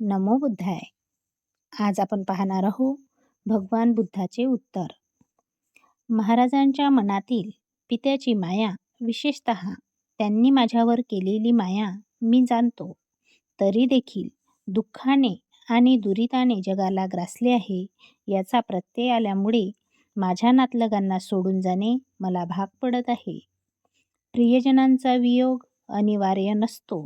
नमो बुद्धाय. आज आपण पाहणार आहोत भगवान बुद्धाचे उत्तर. महाराजांच्या मनातील पित्याची माया विशेषत त्यांनी माझ्यावर केलेली माया मी जाणतो तरी देखील दुःखाने आणि दुरिताने जगाला ग्रासले आहे याचा प्रत्यय आल्यामुळे माझ्या नातलगांना सोडून जाणे मला भाग पडत आहे. प्रियजनांचा वियोग अनिवार्य नसतो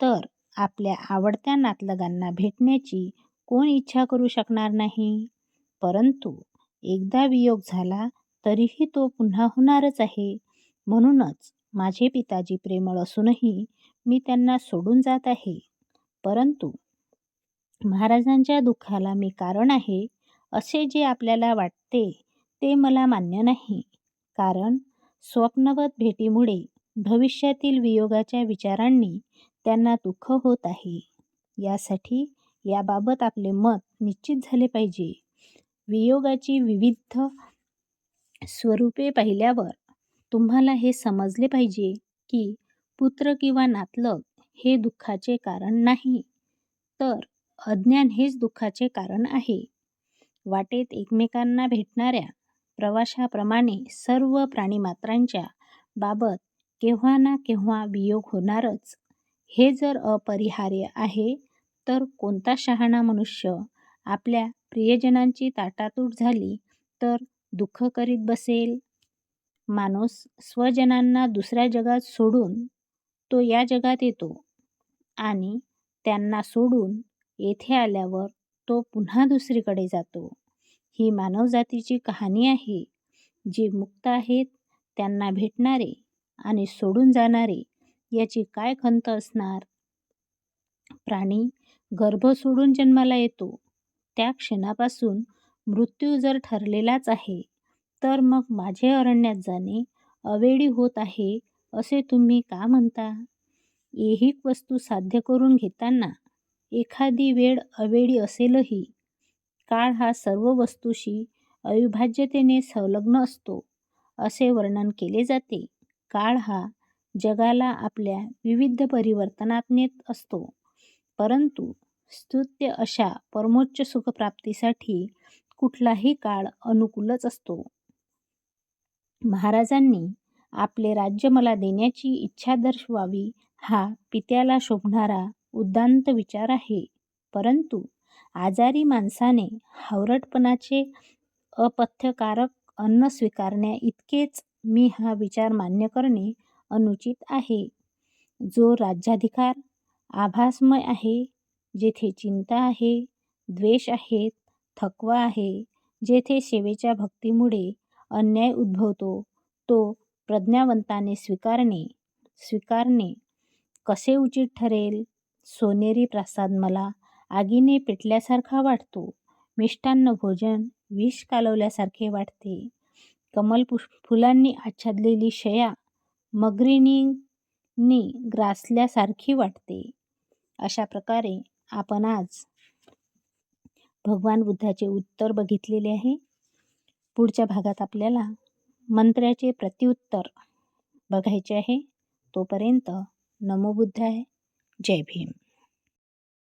तर आपल्या आवडत्या नातलगांना भेटण्याची कोण इच्छा करू शकणार नाही? परंतु एकदा वियोग झाला तरीही तो पुन्हा होणारच आहे. म्हणूनच माझे पिताजी प्रेमळ असूनही मी त्यांना सोडून जात आहे. परंतु महाराजांच्या दुःखाला मी कारण आहे असे जे आपल्याला वाटते ते मला मान्य नाही. कारण स्वप्नवत भेटीमुळे भविष्यातील वियोगाच्या विचारांनी त्यांना दुःख होत आहे. यासाठी याबाबत आपले मत निश्चित झाले पाहिजे. वियोगाची विविध स्वरूपे पाहिल्यावर तुम्हाला हे समजले पाहिजे की पुत्र किंवा नातलग हे दुःखाचे कारण नाही तर अज्ञान हेच दुःखाचे कारण आहे. वाटेत एकमेकांना भेटणाऱ्या प्रवाशाप्रमाणे सर्व प्राणीमात्रांच्या बाबत केव्हा ना केव्हा वियोग होणारच हे जर अपरिहार्य आहे तर कोणता शहाणा मनुष्य आपल्या प्रियजनांची ताटातूट झाली तर दुःख करीत बसेल? माणूस स्वजनांना दुसऱ्या जगात सोडून तो या जगात येतो आणि त्यांना सोडून येथे आल्यावर तो पुन्हा दुसरीकडे जातो. ही मानवजातीची कहाणी आहे जे मुक्त आहेत त्यांना भेटणारे आणि सोडून जाणारे याची काय खंत असणार? प्राणी गर्भ सोडून जन्माला येतो. त्या क्षणापासून मृत्यू जर ठरलेलाच आहे तर मग माझे अरण्यात जाणे अवेळी होत आहे असे तुम्ही का म्हणता? ऐहिक वस्तू साध्य करून घेताना एखादी वेळ अवेळी असेलही. काळ हा सर्व वस्तूशी अविभाज्यतेने संलग्न असतो असे वर्णन केले जाते. काळ हा जगाला आपल्या विविध परिवर्तनात नेत असतो. परंतु स्तुत्य अशा परमोच्च सुखप्राप्तीसाठी कुठलाही काळ अनुकूलच असतो. महाराजांनी आपले राज्य मला देण्याची इच्छा दर्शवावी हा पित्याला शोभणारा उद्दांत विचार आहे. परंतु आजारी माणसाने हावरटपणाचे अपथ्यकारक अन्न स्वीकारण्या इतकेच मी हा विचार मान्य करणे अनुचित आहे. जो राज्याधिकार आभासमय आहे जेथे चिंता आहे द्वेष आहेत थकवा आहे जेथे सेवेच्या भक्तीमुळे अन्याय उद्भवतो तो प्रज्ञावंताने स्वीकारणे. स्वीकारणे. कसे उचित ठरेल? सोनेरी प्रासाद मला आगीने पेटल्यासारखा वाटतो. मिष्टान्न भोजन विष कालवल्यासारखे वाटते. कमल फुलांनी आच्छादलेली शया मगरींनी ग्रासल्यासारखी वाटते. अशा प्रकारे आपण आज भगवान बुद्धाचे उत्तर बघितलेले आहे. पुढच्या भागात आपल्याला मंत्र्याचे प्रत्युत्तर बघायचे आहे. तोपर्यंत नमो बुद्धाय. जय भीम.